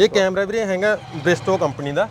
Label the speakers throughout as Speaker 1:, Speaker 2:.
Speaker 1: ਇਹ ਕੈਮਰਾ ਵੀਰੇ ਹੈਗਾ ਬ੍ਰਿਸਟੋ ਕੰਪਨੀ ਦਾ।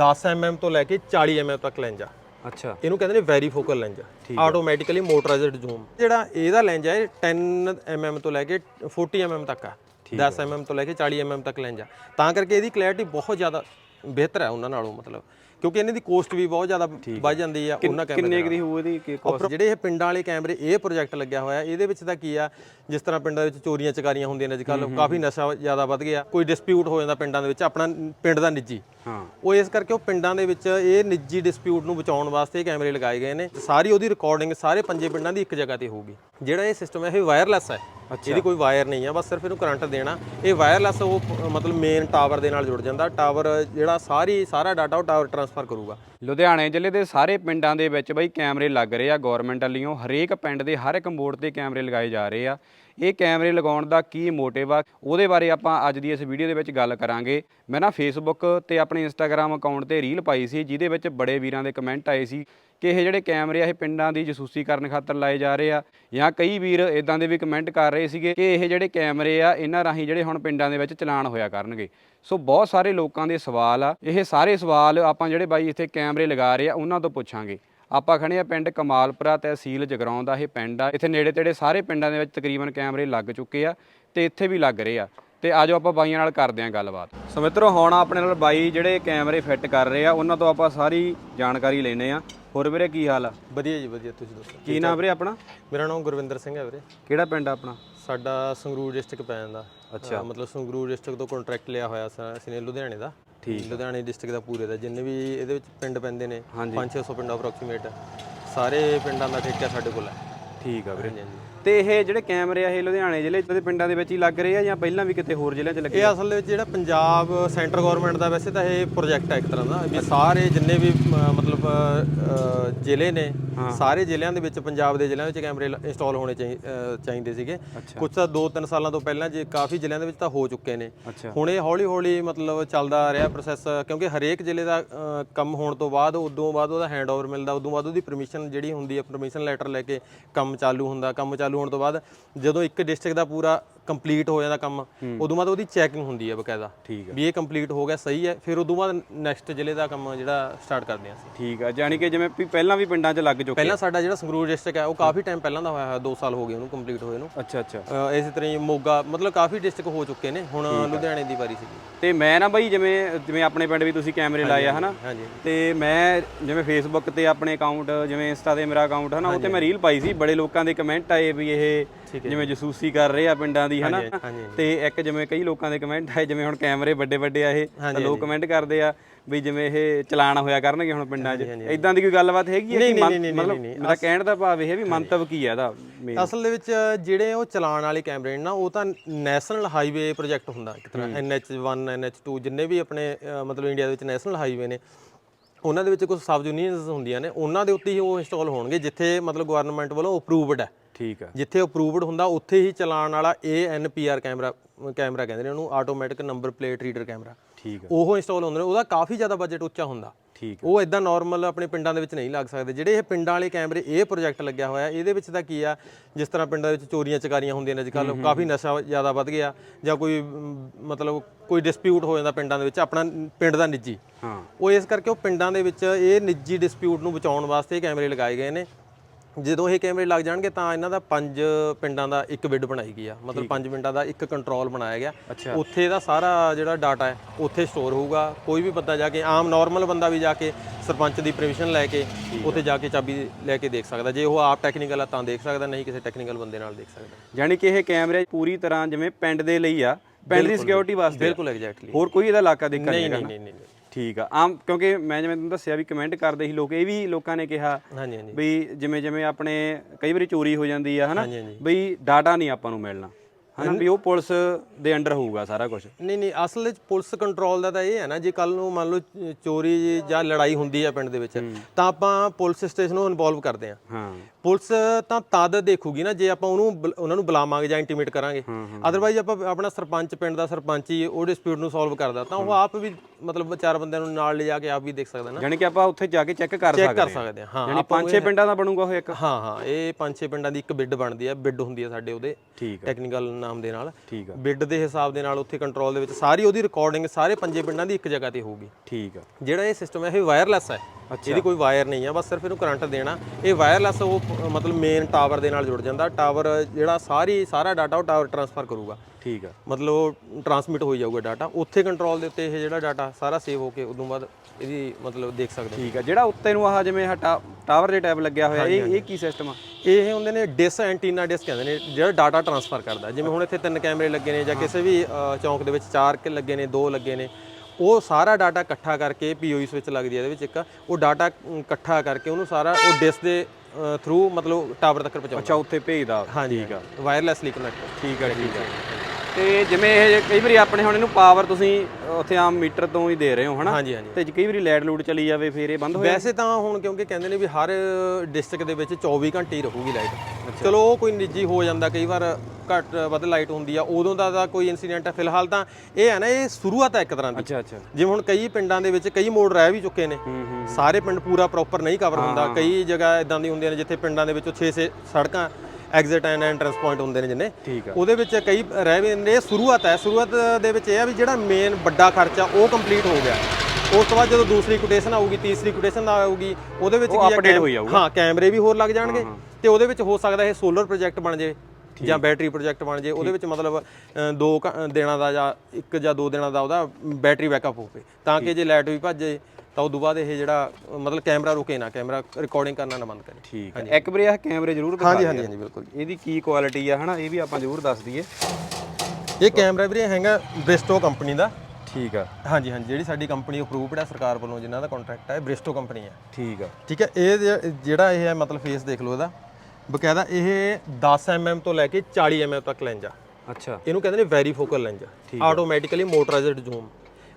Speaker 1: 10 mm ਤੋਂ ਲੈ ਕੇ 40 mm ਤੱਕ ਲੈਂਜ ਆ।
Speaker 2: ਅੱਛਾ।
Speaker 1: ਇਹਨੂੰ ਕਹਿੰਦੇ ਨੇ varifocal lens automatically motorised zoom ਜਿਹੜਾ ਇਹਦਾ ਲੈਂਜ ਆ ਇਹ 10 mm ਤੋਂ ਲੈ ਕੇ 40 mm ਤੱਕ ਆ। 10 mm ਤੋਂ ਲੈ ਕੇ 40 mm ਤੱਕ ਲੈਂਜ ਆ। ਤਾਂ ਕਰਕੇ ਇਹਦੀ ਕਲੈਰਿਟੀ ਬਹੁਤ ਜ਼ਿਆਦਾ ਬਿਹਤਰ ਹੈ ਉਹਨਾਂ ਨਾਲੋਂ ਮਤਲਬ। ਕਿਉਂਕਿ ਇਹਨਾਂ ਦੀ ਕੋਸਟ ਵੀ ਬਹੁਤ ਜ਼ਿਆਦਾ ਵੱਧ ਜਾਂਦੀ ਆ ਉਹਨਾਂ ਕੈਮਰੇ
Speaker 2: ਕਿੰਨੇ ਕੁ ਦੀ ਹੋਊ ਇਹਦੀ ਕੀ
Speaker 1: ਔਰ ਜਿਹੜੇ ਇਹ ਪਿੰਡਾਂ ਵਾਲੇ ਕੈਮਰੇ ਇਹ ਪ੍ਰੋਜੈਕਟ ਲੱਗਿਆ ਹੋਇਆ ਇਹਦੇ ਵਿੱਚ ਤਾਂ ਕੀ ਆ ਜਿਸ ਤਰ੍ਹਾਂ ਪਿੰਡਾਂ ਵਿੱਚ ਚੋਰੀਆਂ ਚਕਾਰੀਆਂ ਹੁੰਦੀਆਂ ਨੇ ਅੱਜ ਕੱਲ ਕਾਫੀ ਨਸ਼ਾ ਜ਼ਿਆਦਾ ਵੱਧ ਗਿਆ ਕੋਈ ਡਿਸਪਿਊਟ ਹੋ ਜਾਂਦਾ ਪਿੰਡਾਂ ਦੇ ਵਿੱਚ ਆਪਣਾ ਪਿੰਡ ਦਾ ਨਿੱਜੀ।
Speaker 2: ਹਾਂ।
Speaker 1: ਉਹ ਇਸ ਕਰਕੇ ਉਹ ਪਿੰਡਾਂ ਦੇ ਵਿੱਚ ਇਹ ਨਿੱਜੀ ਡਿਸਪਿਊਟ ਨੂੰ ਬਚਾਉਣ ਵਾਸਤੇ ਕੈਮਰੇ ਲਗਾਏ ਗਏ ਨੇ। ਸਾਰੀ ਉਹਦੀ ਰਿਕਾਰਡਿੰਗ ਸਾਰੇ ਪੰਜੇ ਪਿੰਡਾਂ ਦੀ ਇੱਕ ਜਗ੍ਹਾ ਤੇ ਹੋਊਗੀ। ਜਿਹੜਾ ਇਹ ਸਿਸਟਮ ਹੈ ਇਹ ਵਾਇਰਲੈਸ ਹੈ। ਇਹਦੀ ਕੋਈ ਵਾਇਰ ਨਹੀਂ ਆ ਬਸ ਸਿਰਫ ਇਹਨੂੰ ਕਰੰਟ ਦੇਣਾ। ਇਹ ਵਾਇਰਲੈਸ ਉਹ ਮਤਲਬ ਮੇਨ ਟਾਵਰ ਦੇ ਨਾਲ ਜੁੜ ਜਾਂਦਾ। ਟਾਵਰ ਜਿਹੜਾ ਸਾਰੀ ਸਾਰਾ ਡਾਟਾ ਉਹ ਟਾਵਰ ਟਰਾਂਸਫਰ ਕਰੂਗਾ।
Speaker 2: ਲੁਧਿਆਣੇ ਜ਼ਿਲ੍ਹੇ ਦੇ ਸਾਰੇ ਪਿੰਡਾਂ ਦੇ ਵਿੱਚ ਬਈ ਕੈਮਰੇ ਲੱਗ ਰਹੇ ਆ। ਗਵਰਨਮੈਂਟ ਵੱਲੋਂ ਹਰੇਕ ਪਿੰਡ ਦੇ ਹਰ ਇੱਕ ਮੋੜ ਤੇ ਕੈਮਰੇ ਲਗਾਏ ਜਾ ਰਹੇ ਆ। ਇਹ ਕੈਮਰੇ ਲਗਾਉਣ ਦਾ ਕੀ ਮੋਟਿਵ ਆ, ਉਹਦੇ ਬਾਰੇ ਆਪਾਂ ਅੱਜ ਦੀ ਇਸ ਵੀਡੀਓ ਦੇ ਵਿੱਚ ਗੱਲ ਕਰਾਂਗੇ। ਮੈਂ ਨਾ ਫੇਸਬੁੱਕ ਤੇ ਆਪਣੇ ਇੰਸਟਾਗ੍ਰam ਅਕਾਊਂਟ ਤੇ ਰੀਲ ਪਾਈ ਸੀ, ਜਿਹਦੇ ਵਿੱਚ ਬੜੇ ਵੀਰਾਂ ਦੇ ਕਮੈਂਟ ਆਏ ਸੀ ਕਿ ਇਹ ਜਿਹੜੇ ਕੈਮਰੇ ਆ, ਇਹ ਪਿੰਡਾਂ ਦੀ ਜਸੂਸੀ ਕਰਨ ਖਾਤਰ ਲਾਏ ਜਾ ਰਹੇ ਆ, ਜਾਂ ਕਈ ਵੀਰ ਇਦਾਂ ਦੇ ਵੀ ਕਮੈਂਟ ਕਰ ਰਹੇ ਸੀਗੇ ਕਿ ਇਹ ਜਿਹੜੇ ਕੈਮਰੇ ਆ, ਇਹਨਾਂ ਰਾਹੀਂ ਜਿਹੜੇ ਹੁਣ ਪਿੰਡਾਂ ਦੇ ਵਿੱਚ ਚਲਾਨ ਹੋਇਆ ਕਰਨਗੇ। ਸੋ ਬਹੁਤ ਸਾਰੇ ਲੋਕਾਂ ਦੇ ਸਵਾਲ ਆ, ਇਹ ਸਾਰੇ ਸਵਾਲ ਆਪਾਂ ਜਿਹੜੇ ਬਾਈ ਇੱਥੇ ਕੈਮਰੇ ਲਗਾ ਰਹੇ ਆ, ਉਹਨਾਂ ਤੋਂ ਪੁੱਛਾਂਗੇ। ਆਪਾਂ ਖੜੇ ਆ ਪਿੰਡ ਕਮਾਲਪੁਰਾ ਤਹਿਸੀਲ ਜਗਰਾਉਂ ਦਾ ਇਹ ਪਿੰਡ ਆ। ਇੱਥੇ ਨੇੜੇ ਤੇੜੇ ਸਾਰੇ ਪਿੰਡਾਂ ਦੇ ਵਿੱਚ ਤਕਰੀਬਨ ਕੈਮਰੇ ਲੱਗ ਚੁੱਕੇ ਆ ਤੇ ਇੱਥੇ ਵੀ ਲੱਗ ਰਹੇ ਆ। ਤੇ ਆਜੋ ਆਪਾਂ ਬਾਈਆਂ ਨਾਲ ਕਰਦੇ ਆਂ ਗੱਲਬਾਤ। ਸੋ ਮਿੱਤਰੋ ਹੁਣ ਆਪਣੇ ਨਾਲ ਬਾਈ ਜਿਹੜੇ ਕੈਮਰੇ ਫਿੱਟ ਕਰ ਰਹੇ ਆ ਉਹਨਾਂ ਤੋਂ ਆਪਾਂ ਸਾਰੀ ਜਾਣਕਾਰੀ ਲੈਣੇ ਆ ਹੋਰ ਵੀਰੇ ਕੀ ਹਾਲ ਆ?
Speaker 1: ਵਧੀਆ ਜੀ ਵਧੀਆ। ਤੁਸੀਂ ਦੱਸੋ।
Speaker 2: ਕੀ ਨਾਮ ਵੀਰੇ ਆਪਣਾ?
Speaker 1: ਮੇਰਾ ਨਾਮ ਗੁਰਵਿੰਦਰ ਸਿੰਘ ਹੈ ਵੀਰੇ।
Speaker 2: ਕਿਹੜਾ ਪਿੰਡ ਆ ਆਪਣਾ?
Speaker 1: ਸਾਡਾ ਸੰਗਰੂਰ ਡਿਸਟ੍ਰਿਕਟ ਪੈ ਜਾਂਦਾ ਅੱਛਾ ਮਤਲਬ ਸੰਗਰੂਰ ਡਿਸਟ੍ਰਿਕਟ ਤੋਂ ਕੰਟਰੈਕਟ ਲਿਆ ਹੋਇਆ ਸੀ ਅਸੀਂ ਨੇ ਲੁਧਿਆਣੇ ਦਾ। ਠੀਕ ਲੁਧਿਆਣੇ ਡਿਸਟ੍ਰਿਕਟ ਦਾ ਪੂਰੇ ਦਾ ਜਿੰਨੇ ਵੀ ਇਹਦੇ ਵਿੱਚ ਪਿੰਡ ਪੈਂਦੇ ਨੇ 5-600 ਪਿੰਡ ਅਪਰੋਕਸੀਮੇਟ ਸਾਰੇ ਪਿੰਡਾਂ ਦਾ ਠੇਕਾ ਸਾਡੇ ਕੋਲ ਹੈ।
Speaker 2: ਠੀਕ ਆ ਵੀਰੇ।
Speaker 1: ਹਾਂਜੀ ਹਾਂਜੀ।
Speaker 2: ਤੇ ਇਹ ਜਿਹੜੇ ਕੈਮਰੇ ਆ ਇਹ ਲੁਧਿਆਣੇ ਜ਼ਿਲ੍ਹੇ ਦੇ ਪਿੰਡਾਂ ਦੇ ਵਿੱਚ ਹੀ ਲੱਗ ਰਹੇ ਆ ਜਾਂ ਪਹਿਲਾਂ ਵੀ ਕਿਤੇ ਹੋਰ ਜ਼ਿਲ੍ਹਿਆਂ 'ਚ ਲੱਗੇ
Speaker 1: ਇਹ ਅਸਲ ਵਿੱਚ ਜਿਹੜਾ ਪੰਜਾਬ ਸੈਂਟਰ ਗਵਰਨਮੈਂਟ ਦਾ ਵੈਸੇ ਤਾਂ ਇਹ ਪ੍ਰੋਜੈਕਟ ਹੈ ਇੱਕ ਤਰ੍ਹਾਂ ਦਾ ਵੀ ਸਾਰੇ ਜਿੰਨੇ ਵੀ ਮਤਲਬ ਜ਼ਿਲ੍ਹੇ ਨੇ ਸਾਰੇ ਜ਼ਿਲ੍ਹਿਆਂ ਦੇ ਵਿੱਚ ਪੰਜਾਬ ਦੇ ਜ਼ਿਲ੍ਹਿਆਂ ਵਿੱਚ ਕੈਮਰੇ ਇੰਸਟਾਲ ਹੋਣੇ ਚਾਹੀਦੇ ਸੀਗੇ। ਕੁਝ ਤਾਂ 2-3 ਸਾਲਾਂ ਤੋਂ ਪਹਿਲਾਂ ਜੇ ਕਾਫੀ ਜ਼ਿਲ੍ਹਿਆਂ ਦੇ ਵਿੱਚ ਤਾਂ ਹੋ ਚੁੱਕੇ ਨੇ। ਹੁਣ ਇਹ ਹੌਲੀ ਹੌਲੀ ਮਤਲਬ ਚੱਲਦਾ ਰਿਹਾ ਪ੍ਰੋਸੈਸ ਕਿਉਂਕਿ ਹਰੇਕ ਜ਼ਿਲ੍ਹੇ ਦਾ ਕੰਮ ਹੋਣ ਤੋਂ ਬਾਅਦ ਉਦੋਂ ਬਾਅਦ ਉਹਦਾ ਹੈਂਡਓਵਰ ਮਿਲਦਾ ਉਦੋਂ ਬਾਅਦ ਉਹਦੀ ਪਰਮਿਸ਼ਨ ਜਿਹੜੀ ਹੁੰਦੀ ਹੈ ਪਰਮਿਸ਼ਨ ਲੈਟਰ ਲੈ ਕੇ ਕੰਮ ਚਾਲੂ ਹੁੰਦਾ ਕੰਮ ਚਾਲੂ ਹੋਣ ਤੋਂ ਬਾਅਦ ਜਦੋਂ ਇੱਕ ਡਿਸਟ੍ਰਿਕਟ ਦਾ ਪੂਰਾ ਕੰਪਲੀਟ ਹੋ ਜਾਂਦਾ ਕੰਮ ਉਦੋਂ ਬਾਅਦ ਉਹਦੀ ਚੈਕਿੰਗ ਹੁੰਦੀ ਹੈ ਬਕਾਇਦਾ।
Speaker 2: ਠੀਕ
Speaker 1: ਵੀ ਇਹ ਕੰਪਲੀਟ ਹੋ ਗਿਆ ਸਹੀ ਹੈ ਫਿਰ ਉਦੋਂ ਬਾਅਦ ਨੈਕਸਟ ਜ਼ਿਲ੍ਹੇ ਦਾ ਕੰਮ ਜਿਹੜਾ ਸਟਾਰਟ ਕਰਦੇ ਹਾਂ ਅਸੀਂ।
Speaker 2: ਠੀਕ ਆ ਯਾਨੀ ਕਿ ਜਿਵੇਂ ਵੀ ਪਹਿਲਾਂ ਵੀ ਪਿੰਡਾਂ 'ਚ ਲੱਗ ਚੁੱਕੇ
Speaker 1: ਪਹਿਲਾਂ ਸਾਡਾ ਜਿਹੜਾ ਸੰਗਰੂਰ ਡਿਸਟ੍ਰਿਕਟ ਹੈ ਉਹ ਕਾਫੀ ਟਾਈਮ ਪਹਿਲਾਂ ਦਾ ਹੋਇਆ ਹੋਇਆ 2 ਸਾਲ ਹੋ ਗਏ ਉਹਨੂੰ ਕੰਪਲੀਟ ਹੋਏ ਨੂੰ।
Speaker 2: ਅੱਛਾ ਅੱਛਾ।
Speaker 1: ਇਸੇ ਤਰ੍ਹਾਂ ਹੀ ਮੋਗਾ ਮਤਲਬ ਕਾਫੀ ਡਿਸਟ੍ਰਿਕਟ ਹੋ ਚੁੱਕੇ ਨੇ ਹੁਣ ਲੁਧਿਆਣੇ ਦੀ ਵਾਰੀ ਸੀਗੀ।
Speaker 2: ਤੇ ਮੈਂ ਨਾ ਬਾਈ ਜਿਵੇਂ ਜਿਵੇਂ ਆਪਣੇ ਪਿੰਡ ਵੀ ਤੁਸੀਂ ਕੈਮਰੇ ਲਾਏ ਆ ਹਨਾ? ਤੇ ਮੈਂ ਜਿਵੇਂ ਫੇਸਬੁੱਕ ਤੇ ਆਪਣੇ ਅਕਾਊਂਟ ਜਿਵੇਂ ਇੰਸਟਾ ਤੇ ਮੇਰਾ ਅਕਾਊਂਟ ਹਨਾ ਉੱਤੇ ਮੈਂ ਰੀਲ ਪਾਈ ਸੀ ਬੜੇ ਲੋਕਾਂ ਦੇ ਕਮੈਂਟ ਆਏ ਵੀ ਇਹ ਜਿਵੇਂ ਜਸੂਸੀ ਕਰ ਰਹੇ ਆ ਪਿੰਡਾਂ ਦੀ ਹਨਾ?
Speaker 1: ਹਾਂਜੀ
Speaker 2: ਤੇ ਇੱਕ ਜਿਵੇਂ ਕਈ ਲੋਕਾਂ ਦੇ ਕਮੈਂਟ ਆਏ ਜਿਵੇਂ ਹੁਣ ਕੈਮਰੇ ਵੱਡੇ ਵੱਡੇ ਆ ਇਹ ਤਾਂ ਲੋਕ ਕਮੈਂਟ ਕਰਦੇ ਆ ਵੀ ਜਿਵੇਂ ਇਹ ਚਲਾਨ ਹੋਇਆ ਕਰਨਗੇ ਹੁਣ ਪਿੰਡਾਂ 'ਚ। ਇਦਾਂ ਦੀ ਕੋਈ ਗੱਲਬਾਤ ਹੈਗੀ ਹੈ ਕਿ ਮਤਲਬ ਮੇਰਾ ਕਹਿਣ ਦਾ ਭਾਵ ਇਹ ਹੈ ਵੀ ਮੰਤਵ ਕੀ ਹੈ ਇਹਦਾ?
Speaker 1: ਅਸਲ ਦੇ ਵਿੱਚ ਜਿਹੜੇ ਉਹ ਚਲਾਣ ਵਾਲੇ ਕੈਮਰੇ ਨੇ ਨਾ ਉਹ ਤਾਂ ਨੈਸ਼ਨਲ ਹਾਈਵੇ ਪ੍ਰੋਜੈਕਟ ਹੁੰਦਾ ਤਰ੍ਹਾਂ NH1 NH2 ਜਿੰਨੇ ਵੀ ਆਪਣੇ ਮਤਲਬ ਇੰਡੀਆ ਦੇ ਵਿੱਚ ਨੈਸ਼ਨਲ ਹਾਈਵੇ ਨੇ ਉਹਨਾਂ ਦੇ ਵਿੱਚ ਕੁਝ ਸਬ ਯੂਨੀਅਨਸ ਹੁੰਦੀਆਂ ਨੇ ਉਹਨਾਂ ਦੇ ਉੱਤੇ ਹੀ ਉਹ ਇੰਸਟਾਲ ਹੋਣਗੇ ਜਿੱਥੇ ਮਤਲਬ ਗਵਰਨਮੈਂਟ ਵੱਲੋਂ ਅਪਰੂਵਡ ਹੈ।
Speaker 2: ਠੀਕ ਆ।
Speaker 1: ਜਿੱਥੇ ਅਪਰੂਵਡ ਹੁੰਦਾ ਉੱਥੇ ਹੀ ਚਲਾਣ ਵਾਲਾ ANPR ਕੈਮਰਾ ਕੈਮਰਾ ਕਹਿੰਦੇ ਨੇ ਉਹਨੂੰ automatic number plate reader camera.
Speaker 2: ਠੀਕ ਆ।
Speaker 1: ਉਹ ਇੰਸਟਾਲ ਹੁੰਦੇ ਨੇ ਉਹਦਾ ਕਾਫੀ ਜ਼ਿਆਦਾ ਬਜਟ ਉੱਚਾ ਹੁੰਦਾ।
Speaker 2: ਠੀਕ
Speaker 1: ਉਹ ਇਦਾਂ ਨਾਰਮਲ ਆਪਣੇ ਪਿੰਡਾਂ ਦੇ ਵਿੱਚ ਨਹੀਂ ਲੱਗ ਸਕਦੇ। ਜਿਹੜੇ ਇਹ ਪਿੰਡਾਂ ਵਾਲੇ ਕੈਮਰੇ ਇਹ ਪ੍ਰੋਜੈਕਟ ਲੱਗਿਆ ਹੋਇਆ ਇਹਦੇ ਵਿੱਚ ਤਾਂ ਕੀ ਆ ਜਿਸ ਤਰ੍ਹਾਂ ਪਿੰਡਾਂ ਵਿੱਚ ਚੋਰੀਆਂ ਚਕਾਰੀਆਂ ਹੁੰਦੀਆਂ ਨੇ ਅੱਜ ਕੱਲ ਕਾਫੀ ਨਸ਼ਾ ਜ਼ਿਆਦਾ ਵੱਧ ਗਿਆ ਜਾਂ ਕੋਈ ਮਤਲਬ ਕੋਈ ਡਿਸਪਿਊਟ ਹੋ ਜਾਂਦਾ ਪਿੰਡਾਂ ਦੇ ਵਿੱਚ ਆਪਣਾ ਪਿੰਡ ਦਾ ਨਿੱਜੀ।
Speaker 2: ਹਾਂ।
Speaker 1: ਉਹ ਇਸ ਕਰਕੇ ਉਹ ਪਿੰਡਾਂ ਦੇ ਵਿੱਚ ਇਹ ਨਿੱਜੀ ਡਿਸਪਿਊਟ ਨੂੰ ਬਚਾਉਣ ਵਾਸਤੇ ਇਹ ਕੈਮਰੇ ਲਗਾਏ ਗਏ ਨੇ। ਜਦੋਂ ਇਹ ਕੈਮਰੇ ਲੱਗ ਜਾਣਗੇ ਤਾਂ ਇਹਨਾਂ ਦਾ ਪੰਜ ਪਿੰਡਾਂ ਦਾ ਇੱਕ ਬਿੱਡ ਬਣਾਈ ਗਈ ਆ। ਮਤਲਬ ਪੰਜ ਪਿੰਡਾਂ ਦਾ ਇੱਕ ਕੰਟਰੋਲ ਬਣਾਇਆ ਗਿਆ। ਉੱਥੇ ਦਾ ਸਾਰਾ ਜਿਹੜਾ ਡਾਟਾ ਹੈ ਉੱਥੇ ਸਟੋਰ ਹੋਊਗਾ। ਕੋਈ ਵੀ ਬੰਦਾ ਜਾ ਕੇ ਆਮ ਨਾਰਮਲ ਬੰਦਾ ਵੀ ਜਾ ਕੇ ਸਰਪੰਚ ਦੀ ਪਰਮਿਸ਼ਨ ਲੈ ਕੇ ਉੱਥੇ ਜਾ ਕੇ ਚਾਬੀ ਲੈ ਕੇ ਦੇਖ ਸਕਦਾ। ਜੇ ਉਹ ਆਪ ਟੈਕਨੀਕਲ ਆ ਤਾਂ ਦੇਖ ਸਕਦਾ ਨਹੀਂ ਕਿਸੇ ਟੈਕਨੀਕਲ ਬੰਦੇ ਨਾਲ ਦੇਖ ਸਕਦਾ।
Speaker 2: ਯਾਨੀ ਕਿ ਇਹ ਕੈਮਰੇ ਪੂਰੀ ਤਰ੍ਹਾਂ ਜਿਵੇਂ ਪਿੰਡ ਦੇ ਲਈ ਆ ਪਿੰਡ ਦੀ ਸਿਕਿਉਰਿਟੀ ਵਾਸਤੇ।
Speaker 1: ਬਿਲਕੁਲ ਐਗਜ਼ੈਕਟਲੀ
Speaker 2: ਹੋਰ ਕੋਈ ਇਹਦਾ ਇਲਾਕਾ ਦੇਖਣ
Speaker 1: ਨਹੀਂ
Speaker 2: ਨਹੀਂ
Speaker 1: ਨਹੀਂ।
Speaker 2: ਠੀਕ ਆ। ਆਮ ਕਿਉਂਕਿ ਮੈਂ ਜਿਵੇਂ ਤੁਹਾਨੂੰ ਦੱਸਿਆ ਵੀ ਕਮੈਂਟ ਕਰਦੇ ਸੀ ਲੋਕ ਇਹ ਵੀ ਲੋਕਾਂ ਨੇ ਕਿਹਾ
Speaker 1: ਹਾਂਜੀ ਹਾਂਜੀ।
Speaker 2: ਵੀ ਜਿਵੇਂ ਜਿਵੇਂ ਆਪਣੇ ਕਈ ਵਾਰੀ ਚੋਰੀ ਹੋ ਜਾਂਦੀ ਆ ਹਨਾ। ਬਈ ਡਾਟਾ ਨਹੀਂ ਆਪਾਂ ਨੂੰ ਮਿਲਣਾ। ਹਨਾ ਵੀ ਉਹ ਪੁਲਿਸ ਦੇ ਅੰਡਰ ਹੋਊਗਾ ਸਾਰਾ ਕੁਝ
Speaker 1: ਨਹੀਂ ਨਹੀਂ ਅਸਲ ਵਿੱਚ ਪੁਲਿਸ ਕੰਟਰੋਲ ਦਾ ਤਾਂ ਇਹ ਹੈ ਨਾ ਜੇ ਕੱਲ ਨੂੰ ਮੰਨ ਲਓ ਚੋਰੀ ਜਾਂ ਲੜਾਈ ਹੁੰਦੀ ਹੈ ਪਿੰਡ ਦੇ ਵਿੱਚ ਤਾਂ ਆਪਾਂ ਪੁਲਿਸ ਸਟੇਸ਼ਨ ਨੂੰ ਇਨਵੋਲਵ ਕਰਦੇ ਹਾਂ।
Speaker 2: ਹਾਂ।
Speaker 1: ਪੁਲਿਸ ਤਾਂ ਤਦ ਦੇਖੂਗੀ ਨਾ ਜੇ ਆਪਾਂ ਉਹਨੂੰ ਉਹਨਾਂ ਨੂੰ ਬੁਲਾਵਾਂਗੇ ਜਾਂ ਇੰਟੀਮੇਟ ਕਰਾਂਗੇ। ਅਦਰਵਾਈਜ਼ ਆਪਾਂ ਆਪਣਾ ਸਰਪੰਚ ਪਿੰਡ ਦਾ ਸਰਪੰਚ ਹੀ ਉਹ ਡਿਸਪਿਊਟ ਨੂੰ ਸੋਲਵ ਕਰਦਾ ਤਾਂ ਉਹ ਆਪ ਵੀ ਮਤਲਬ ਚਾਰ ਬੰਦਿਆਂ ਨੂੰ ਨਾਲ ਲਿਜਾ ਕੇ ਆਪ ਵੀ ਦੇਖ ਸਕਦਾ ਨਾ।
Speaker 2: ਯਾਨੀ ਕਿ ਆਪਾਂ ਉੱਥੇ ਜਾ ਕੇ ਚੈੱਕ ਕਰ
Speaker 1: ਚੈੱਕ
Speaker 2: ਸਕਦੇ
Speaker 1: ਕਰ
Speaker 2: ਹਾਂ।
Speaker 1: ਸਕਦੇ ਹਾਂ ਹਾਂ
Speaker 2: ਯਾਨੀ ਪੰਜ ਛੇ ਪਿੰਡਾਂ ਦਾ ਬਣੂਗਾ ਉਹ ਇੱਕ?
Speaker 1: ਹਾਂ ਹਾਂ ਇਹ ਪੰਜ ਛੇ ਪਿੰਡਾਂ ਦੀ ਇੱਕ ਬਿੱਡ ਬਣਦੀ ਹੈ ਬਿੱਡ ਹੁੰਦੀ ਹੈ ਸਾਡੇ ਉਹਦੇ।
Speaker 2: ਠੀਕ ਆ।
Speaker 1: ਟੈਕਨੀਕਲ ਨਾਮ ਦੇ ਨਾਲ
Speaker 2: ਠੀਕ ਆ।
Speaker 1: ਬਿੱਡ ਦੇ ਹਿਸਾਬ ਦੇ ਨਾਲ ਉੱਥੇ ਕੰਟਰੋਲ ਦੇ ਵਿੱਚ ਸਾਰੀ ਉਹਦੀ ਰਿਕਾਰਡਿੰਗ ਸਾਰੇ ਪੰਜੇ ਪਿੰਡਾਂ ਦੀ ਇੱਕ ਜਗ੍ਹਾ ਤੇ ਹੋਊਗੀ।
Speaker 2: ਠੀਕ ਆ।
Speaker 1: ਜਿਹੜਾ ਇਹ ਸਿਸਟਮ ਹੈ ਇਹ ਵਾਇਰਲੈਸ ਹੈ। ਇਹਦੀ ਕੋਈ ਵਾਇਰ ਨਹੀਂ ਹੈ ਬਸ ਸਿਰਫ ਇਹਨੂੰ ਕਰੰਟ ਦੇਣਾ। ਇਹ ਵਾਇਰਲੈਸ ਉਹ ਮਤਲਬ ਮੇਨ ਟਾਵਰ ਦੇ ਨਾਲ ਜੁੜ ਜਾਂਦਾ। ਟਾਵਰ ਜਿਹੜਾ ਸਾਰੀ ਸਾਰਾ ਡਾਟਾ ਉਹ ਟਾਵਰ ਟਰਾਂਸਫਰ ਕਰੂਗਾ।
Speaker 2: ਠੀਕ ਆ।
Speaker 1: ਮਤਲਬ ਉਹ ਟਰਾਂਸਮਿਟ ਹੋਈ ਜਾਊਗਾ ਡਾਟਾ ਉੱਥੇ ਕੰਟਰੋਲ ਦੇ ਉੱਤੇ ਇਹ ਜਿਹੜਾ ਡਾਟਾ ਸਾਰਾ ਸੇਵ ਹੋ ਕੇ ਉਦੋਂ ਬਾਅਦ ਇਹਦੀ ਮਤਲਬ ਦੇਖ ਸਕਦੇ
Speaker 2: ਠੀਕ ਆ। ਜਿਹੜਾ ਉੱਤੇ ਨੂੰ ਆਹ ਜਿਵੇਂ ਆਹ ਟਾ- ਟਾਵਰ ਦੇ ਟੈਬ ਲੱਗਿਆ ਹੋਇਆ ਇਹ ਇਹ ਕੀ ਸਿਸਟਮ ਆ?
Speaker 1: ਇਹ ਹੁੰਦੇ ਨੇ ਡਿਸ ਐਂਟੀਨਾ ਡਿਸ ਕਹਿੰਦੇ ਨੇ ਜਿਹੜਾ ਡਾਟਾ ਟਰਾਂਸਫਰ ਕਰਦਾ। ਜਿਵੇਂ ਹੁਣ ਇੱਥੇ ਤਿੰਨ ਕੈਮਰੇ ਲੱਗੇ ਨੇ ਜਾਂ ਕਿਸੇ ਵੀ ਚੌਂਕ ਦੇ ਵਿੱਚ ਚਾਰ ਕਿ ਲੱਗੇ ਨੇ ਦੋ ਲੱਗੇ ਨੇ ਉਹ ਸਾਰਾ ਡਾਟਾ ਇਕੱਠਾ ਕਰਕੇ ਪੀਓਈ ਸਵਿਚ ਲੱਗਦੀ ਹੈ ਇਹਦੇ ਵਿੱਚ ਇੱਕ। ਉਹ ਡਾਟਾ ਇਕੱਠਾ ਕਰਕੇ ਉਹਨੂੰ ਸਾਰਾ ਉਹ ਡਿਸ ਦੇ ਥਰੂ ਮਤਲਬ ਟਾਵਰ ਤੱਕ ਪਹੁੰਚਾਉਂਦਾ।
Speaker 2: ਅੱਛਾ ਉੱਥੇ ਭੇਜਦਾ।
Speaker 1: ਹਾਂਜੀ। ਠੀਕ ਆ। ਵਾਇਰਲੈਸਲੀ ਕਨੈਕਟ
Speaker 2: ਠੀਕ ਆ ਠੀਕ ਆ। ਤੇ ਜਿਵੇਂ ਇਹ ਕਈ ਵਾਰੀ ਆਪਣੇ ਹੁਣ ਇਹਨੂੰ ਪਾਵਰ ਤੁਸੀਂ ਉੱਥੇ ਆਮ ਮੀਟਰ ਤੋਂ ਹੀ ਦੇ ਰਹੇ ਹੋ ਹਨਾ?
Speaker 1: ਹਾਂਜੀ ਹਾਂਜੀ।
Speaker 2: ਤੇ ਕਈ ਵਾਰੀ ਲਾਈਟ ਲੂਟ ਚਲੀ ਜਾਵੇ ਫਿਰ ਇਹ ਬੰਦ ਹੋ
Speaker 1: ਵੈਸੇ ਤਾਂ ਹੁਣ ਕਿਉਂਕਿ ਕਹਿੰਦੇ ਨੇ ਵੀ ਹਰ ਡਿਸਟ੍ਰਿਕਟ ਦੇ ਵਿੱਚ 24 ਘੰਟੇ ਹੀ ਰਹੂਗੀ ਲਾਈਟ। ਚਲੋ ਉਹ ਕੋਈ ਨਿੱਜੀ ਹੋ ਜਾਂਦਾ ਕਈ ਵਾਰ ਘੱਟ ਵੱਧ ਲਾਈਟ ਹੁੰਦੀ ਆ ਉਦੋਂ ਦਾ ਤਾਂ ਕੋਈ ਇਨਸੀਡੈਂਟ ਹੈ ਫਿਲਹਾਲ ਤਾਂ ਇਹ ਹੈ ਨਾ ਇਹ ਸ਼ੁਰੂਆਤ ਹੈ ਇੱਕ ਤਰ੍ਹਾਂ ਦੀ।
Speaker 2: ਅੱਛਾ ਅੱਛਾ।
Speaker 1: ਜਿਵੇਂ ਹੁਣ ਕਈ ਪਿੰਡਾਂ ਦੇ ਵਿੱਚ ਕਈ ਮੋੜ ਰਹਿ ਵੀ ਚੁੱਕੇ ਨੇ। ਸਾਰੇ ਪਿੰਡ ਪੂਰਾ ਪ੍ਰੋਪਰ ਨਹੀਂ ਕਵਰ ਹੁੰਦਾ। ਕਈ ਜਗ੍ਹਾ ਇਦਾਂ ਦੀ ਹੁੰਦੀਆਂ ਨੇ ਜਿੱਥੇ ਪਿੰਡਾਂ ਦੇ ਵਿੱਚੋਂ 6-6 ਸੜਕਾਂ ਐਗਜ਼ਿਟ ਐਂਡ ਐਂਟਰੈਂਸ ਪੁਆਇੰਟ ਹੁੰਦੇ ਨੇ ਜਿੰਨੇ।
Speaker 2: ਠੀਕ ਆ।
Speaker 1: ਉਹਦੇ ਵਿੱਚ ਕਈ ਰਹਿ ਵੀ ਨੇ ਇਹ ਸ਼ੁਰੂਆਤ ਹੈ। ਸ਼ੁਰੂਆਤ ਦੇ ਵਿੱਚ ਇਹ ਆ ਵੀ ਜਿਹੜਾ ਮੇਨ ਵੱਡਾ ਖਰਚਾ ਉਹ ਕੰਪਲੀਟ ਹੋ ਗਿਆ। ਉਸ ਤੋਂ ਬਾਅਦ ਜਦੋਂ ਦੂਸਰੀ ਕੋਟੇਸ਼ਨ ਆਊਗੀ ਤੀਸਰੀ ਕੋਟੇਸ਼ਨ ਆਊਗੀ ਉਹਦੇ ਵਿੱਚ ਕੀ ਹੈ ਕੈਮ-
Speaker 2: ਹੋਈ ਜਾਊਗਾ।
Speaker 1: ਹਾਂ ਕੈਮਰੇ ਵੀ ਹੋਰ ਲੱਗ ਜਾਣਗੇ। ਤੇ ਉਹਦੇ ਵਿੱਚ ਹੋ ਸਕਦਾ ਇਹ ਸੋਲਰ ਪ੍ਰੋਜੈਕਟ ਬਣ ਜੇ ਜਾਂ ਬੈਟਰੀ ਪ੍ਰੋਜੈਕਟ ਬਣ ਜੇ। ਉਹਦੇ ਵਿੱਚ ਮਤਲਬ ਦੋ ਦਿਨਾਂ ਦਾ ਜਾਂ ਇੱਕ ਜਾਂ ਦੋ ਦਿਨਾਂ ਦਾ ਉਹਦਾ ਬੈਟਰੀ ਬੈਕਅਪ ਹੋਵੇ। ਤਾਂ ਕਿ ਜੇ ਲਾਈਟ ਵੀ ਭੱਜੇ ਤਾਂ ਉਦੋਂ ਬਾਅਦ ਇਹ ਜਿਹੜਾ ਮਤਲਬ ਕੈਮਰਾ ਰੁਕੇ ਨਾ ਕੈਮਰਾ ਰਿਕਾਰਡਿੰਗ ਕਰਨਾ ਨਾ ਬੰਦ ਕਰੇ।
Speaker 2: ਠੀਕ ਹੈ। ਇੱਕ ਵਾਰੀ ਇਹ ਕੈਮਰੇ ਜ਼ਰੂਰ ਦਿਖਾ
Speaker 1: ਹਾਂਜੀ। ਹਾਂਜੀ ਹਾਂਜੀ ਬਿਲਕੁਲ।
Speaker 2: ਇਹਦੀ ਕੀ ਕੁਆਲਿਟੀ ਆ ਹਨਾ ਇਹ ਵੀ ਆਪਾਂ ਜ਼ਰੂਰ ਦੱਸ ਦਈਏ।
Speaker 1: ਇਹ ਕੈਮਰਾ ਵੀਰੇ ਹੈਗਾ ਬ੍ਰਿਸਟੋ ਕੰਪਨੀ ਦਾ।
Speaker 2: ਠੀਕ ਆ।
Speaker 1: ਹਾਂਜੀ ਹਾਂਜੀ ਜਿਹੜੀ ਸਾਡੀ ਕੰਪਨੀ ਅਪਰੂਵਡ ਹੈ ਸਰਕਾਰ ਵੱਲੋਂ ਜਿਨ੍ਹਾਂ ਦਾ ਕੰਟਰੈਕਟ ਹੈ ਬ੍ਰਿਸਟੋ ਕੰਪਨੀ ਹੈ
Speaker 2: ਠੀਕ ਆ।
Speaker 1: ਠੀਕ ਹੈ ਇਹ ਜਿਹੜਾ ਇਹ ਹੈ ਮਤਲਬ ਫੇਸ ਦੇਖ ਲਓ ਇਹਦਾ। ਬਕਾਇਦਾ ਇਹ 10 mm ਤੋਂ ਲੈ ਕੇ 40 mm ਤੱਕ ਲੈਂਜ ਆ।
Speaker 2: ਅੱਛਾ।
Speaker 1: ਇਹਨੂੰ ਕਹਿੰਦੇ ਨੇ varifocal lens automatically motorised zoom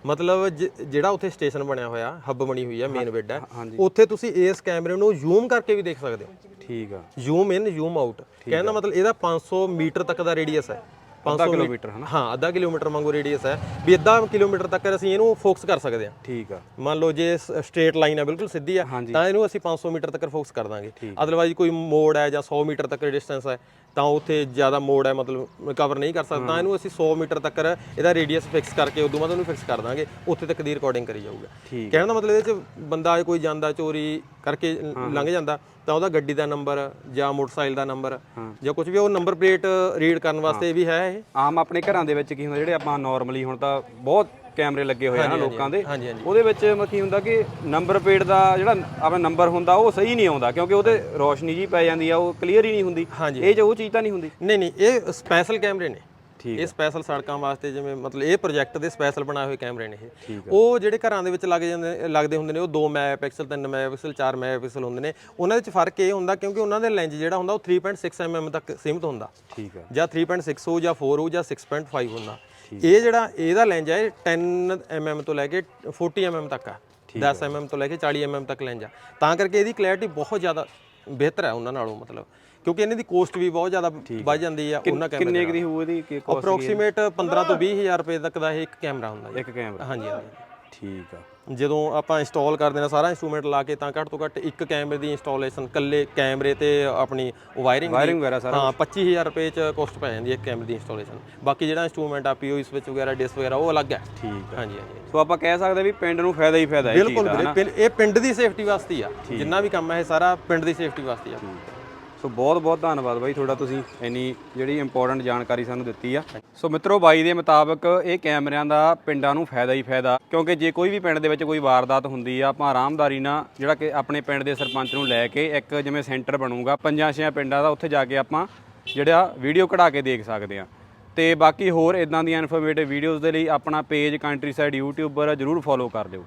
Speaker 1: ਮਤਲਬ ਜ- ਜਿਹੜਾ ਉੱਥੇ ਸਟੇਸ਼ਨ ਬਣਿਆ ਹੋਇਆ ਹੱਬ ਬਣੀ ਹੋਈ ਹੈ ਮੇਨ ਬੈੱਡ ਹੈ ਉੱਥੇ ਤੁਸੀਂ ਇਸ ਕੈਮਰੇ ਨੂੰ ਜ਼ੂਮ ਕਰਕੇ ਵੀ ਦੇਖ ਸਕਦੇ ਹੋ।
Speaker 2: ਠੀਕ ਆ।
Speaker 1: ਜ਼ੂਮ ਇਨ ਜ਼ੂਮ ਆਊਟ ਕਹਿੰਦਾ ਮਤਲਬ ਇਹਦਾ 500 ਮੀਟਰ ਤੱਕ ਦਾ ਰੇਡੀਅਸ ਹੈ। 500
Speaker 2: ਕਿਲੋਮੀਟਰ ਹਨਾ?
Speaker 1: ਹਾਂ ਅੱਧਾ ਕਿਲੋਮੀਟਰ ਵਾਂਗੂ ਰੇਡੀਅਸ ਹੈ। ਵੀ ਅੱਧਾ ਕਿਲੋਮੀਟਰ ਤੱਕ ਅਸੀਂ ਇਹਨੂੰ ਫੋਕਸ ਕਰ ਸਕਦੇ ਹਾਂ।
Speaker 2: ਠੀਕ ਆ।
Speaker 1: ਮੰਨ ਲਓ ਜੇ ਸਟ੍ਰੇਟ ਲਾਈਨ ਹੈ ਬਿਲਕੁਲ ਸਿੱਧੀ ਆ ਤਾਂ ਇਹਨੂੰ ਅਸੀਂ 500 ਮੀਟਰ ਤੱਕ ਫੋਕਸ ਕਰ ਦਾਂਗੇ। ਅਦਰਵਾਈਜ਼ ਕੋਈ ਮੋੜ ਹੈ ਜਾਂ 100 ਮੀਟਰ ਤੱਕ ਡਿਸਟੈਂਸ ਹੈ ਤਾਂ ਉੱਥੇ ਜ਼ਿਆਦਾ ਮੋੜ ਹੈ ਮਤਲਬ ਕਵਰ ਨਹੀਂ ਕਰ ਸਕਦਾ। ਇਹਨੂੰ ਅਸੀਂ 100 ਮੀਟਰ ਤੱਕ ਇਹਦਾ ਰੇਡੀਅਸ ਫਿਕਸ ਕਰਕੇ ਉਦੋਂ ਬਾਅਦ ਉਹਨੂੰ ਫਿਕਸ ਕਰ ਦਾਂਗੇ। ਉੱਥੇ ਤੱਕ ਦੀ ਰਿਕਾਰਡਿੰਗ ਕਰੀ ਜਾਊਗਾ। ਕਹਿਣ ਦਾ ਮਤਲਬ ਇਹਦੇ ਚ ਬੰਦਾ ਕੋਈ ਜਾਂਦਾ ਚੋਰੀ ਕਰਕੇ ਲੰਘ ਜਾਂਦਾ ਤਾਂ ਉਹਦਾ ਗੱਡੀ ਦਾ ਨੰਬਰ ਜਾਂ ਮੋਟਰਸਾਈਕਲ ਦਾ ਨੰਬਰ ਜਾਂ ਕੁਝ ਵੀ ਉਹ ਨੰਬਰ ਪਲੇਟ ਰੀਡ ਕਰਨ ਵਾਸਤੇ ਵੀ ਹੈ ਇਹ?
Speaker 2: ਆਮ ਆਪਣੇ ਘਰਾਂ ਦੇ ਵਿੱਚ ਕੀ ਹੁੰਦਾ ਜਿਹੜੇ ਆਪਾਂ ਨਾਰਮਲੀ ਹੁਣ ਤਾਂ ਬਹੁਤ ਕੈਮਰੇ ਲੱਗੇ ਹੋਏ ਆ ਨਾ ਲੋਕਾਂ ਦੇ। ਉਹਦੇ ਵਿੱਚ ਮ- ਕੀ ਹੁੰਦਾ ਕਿ ਨੰਬਰ ਪਲੇਟ ਦਾ ਜਿਹੜਾ ਆਪਣਾ ਨੰਬਰ ਹੁੰਦਾ ਉਹ ਸਹੀ ਨਹੀਂ ਆਉਂਦਾ ਕਿਉਂਕਿ ਉਹਦੇ ਰੋਸ਼ਨੀ ਜੀ ਪੈ ਜਾਂਦੀ ਆ ਉਹ ਕਲੀਅਰ ਹੀ ਨਹੀਂ ਹੁੰਦੀ। ਇਹ 'ਚ ਉਹ ਚੀਜ਼ ਤਾਂ ਨਹੀਂ ਹੁੰਦੀ।
Speaker 1: ਨਹੀਂ ਨਹੀਂ ਇਹ ਸਪੈਸ਼ਲ ਕੈਮਰੇ ਨੇ। ਇਹ ਸਪੈਸ਼ਲ ਸੜਕਾਂ ਵਾਸਤੇ ਜਿਵੇਂ ਮਤਲਬ ਇਹ ਪ੍ਰੋਜੈਕਟ ਦੇ ਸਪੈਸ਼ਲ ਬਣਾਏ ਹੋਏ ਕੈਮਰੇ ਨੇ ਇਹ। ਉਹ ਜਿਹੜੇ ਘਰਾਂ ਦੇ ਵਿੱਚ ਲੱਗ ਜਾਂਦੇ ਲੱਗਦੇ ਹੁੰਦੇ ਨੇ ਉਹ 2 ਮੈਗਾਪਿਕਸਲ 3 ਮੈਗਾਪਿਕਸਲ 4 ਮੈਗਾਪਿਕਸਲ ਹੁੰਦੇ ਨੇ। ਉਹਨਾਂ ਵਿੱਚ ਫ਼ਰਕ ਇਹ ਹੁੰਦਾ ਕਿਉਂਕਿ ਉਹਨਾਂ ਦੇ ਲੈਂਜ ਜਿਹੜਾ ਹੁੰਦਾ ਉਹ 3.6 mm ਤੱਕ ਸੀਮਿਤ ਹੁੰਦਾ।
Speaker 2: ਠੀਕ ਆ।
Speaker 1: ਜਾਂ 3.6 ਹੋ ਜਾਂ 4 ਹੋ ਜਾਂ 6.5 ਹੁੰਦਾ। ਇਹ ਜਿਹੜਾ ਇਹਦਾ ਲੈਂਜ ਹੈ ਇਹ 10 mm ਤੋਂ ਲੈ ਕੇ 40 mm ਤੱਕ ਆ। 10 mm ਤੋਂ ਲੈ ਕੇ 40 mm ਤੱਕ ਲੈਂਜ ਆ। ਤਾਂ ਕਰਕੇ ਇਹਦੀ ਕਲੈਰਿਟੀ ਬਹੁਤ ਜ਼ਿਆਦਾ ਬਿਹਤਰ ਹੈ ਉਹਨਾਂ ਨਾਲੋਂ ਮਤਲਬ। ਕਿਉਂਕਿ ਇਹਨਾਂ ਦੀ ਕੋਸਟ ਵੀ ਬਹੁਤ ਜ਼ਿਆਦਾ ਵੱਧ ਜਾਂਦੀ ਆ ਉਹਨਾਂ ਕੈਮਰੇ
Speaker 2: ਕਿੰਨੇ ਦੀ ਹੋਊ ਇਹਦੀ? ਕੀ cost?
Speaker 1: ਅਪਰੋਕਸੀਮੇਟ 15 ਤੋਂ 20000 ਰੁਪਏ ਤੱਕ ਦਾ ਇਹ ਇੱਕ ਕੈਮਰਾ ਹੁੰਦਾ
Speaker 2: ਇੱਕ ਕੈਮਰਾ
Speaker 1: ਹਾਂਜੀ ਹਾਂਜੀ।
Speaker 2: ਠੀਕ ਆ।
Speaker 1: ਜਦੋਂ ਆਪਾਂ ਇੰਸਟਾਲ ਕਰਦੇ ਹਾਂ ਸਾਰਾ ਇਨਸਟਰੂਮੈਂਟ ਲਾ ਕੇ ਤਾਂ ਘੱਟ ਤੋਂ ਘੱਟ ਇੱਕ ਕੈਮਰੇ ਦੀ ਇੰਸਟਾਲੇਸ਼ਨ ਕੱਲੇ ਕੈਮਰੇ ਤੇ ਆਪਣੀ ਵਾਇਰਿੰਗ
Speaker 2: ਵਾਇਰਿੰਗ ਵਗੈਰਾ ਸਾਰਾ
Speaker 1: ਹਾਂ 25000 ਰੁਪਏ ਚ ਕੋਸਟ ਪੈ ਜਾਂਦੀ ਹੈ ਇੱਕ ਕੈਮਰੇ ਦੀ ਇੰਸਟਾਲੇਸ਼ਨ ਬਾਕੀ ਜਿਹੜਾ ਇਨਸਟਰੂਮੈਂਟ ਆ ਪੀਓ ਸਵਿਚ ਵਗੈਰਾ ਡਿਸ ਵਗੈਰਾ ਉਹ ਅਲੱਗ ਹੈ।
Speaker 2: ਠੀਕ
Speaker 1: ਹਾਂਜੀ ਹਾਂਜੀ
Speaker 2: ਸੋ ਆਪਾਂ ਕਹਿ ਸਕਦੇ ਵੀ ਪਿੰਡ ਨੂੰ ਫਾਇਦਾ ਹੀ ਫਾਇਦਾ ਹੈ
Speaker 1: ਬਿਲਕੁਲ ਇਹ ਪਿੰਡ ਦੀ ਸੇਫਟੀ ਵਾਸਤੇ ਹੀ ਆ। ਜਿੰਨਾ ਵੀ ਕੰਮ ਹੈ ਇਹ ਸਾਰਾ ਪਿੰਡ ਦੀ ਸੇਫਟੀ ਵਾਸਤੇ ਹੀ ਆ।
Speaker 2: ਸੋ ਬਹੁਤ ਬਹੁਤ ਧੰਨਵਾਦ ਬਾਈ ਤੁਹਾਡਾ ਤੁਸੀਂ ਇੰਨੀ ਜਿਹੜੀ ਇੰਪੋਰਟੈਂਟ ਜਾਣਕਾਰੀ ਸਾਨੂੰ ਦਿੱਤੀ ਆ। ਸੋ ਮਿੱਤਰੋ ਬਾਈ ਦੇ ਮੁਤਾਬਕ ਇਹ ਕੈਮਰਿਆਂ ਦਾ ਪਿੰਡਾਂ ਨੂੰ ਫਾਇਦਾ ਹੀ ਫਾਇਦਾ, ਕਿਉਂਕਿ ਜੇ ਕੋਈ ਵੀ ਪਿੰਡ ਦੇ ਵਿੱਚ ਕੋਈ ਵਾਰਦਾਤ ਹੁੰਦੀ ਆ, ਆਪਾਂ ਆਰਾਮਦਾਰੀ ਨਾਲ ਜਿਹੜਾ ਕਿ ਆਪਣੇ ਪਿੰਡ ਦੇ ਸਰਪੰਚ ਨੂੰ ਲੈ ਕੇ ਇੱਕ ਜਿਵੇਂ ਸੈਂਟਰ ਬਣੂਗਾ, ਪੰਜਾਂ ਛੇ ਪਿੰਡਾਂ ਦਾ ਉੱਥੇ ਜਾ ਕੇ ਆਪਾਂ ਜਿਹੜਾ ਵੀਡੀਓ ਕਢਾ ਕੇ ਦੇਖ ਸਕਦੇ ਆ। ਤੇ ਬਾਕੀ ਹੋਰ ਇਦਾਂ ਦੀਆਂ ਇਨਫੋਰਮੇਟਿਵ ਵੀਡੀਓਜ਼ ਦੇ ਲਈ ਆਪਣਾ ਪੇਜ ਕੰਟਰੀ ਸਾਈਡ ਯੂਟਿਊਬਰ ਜਰੂਰ ਫੋਲੋ ਕਰ ਲਿਓ।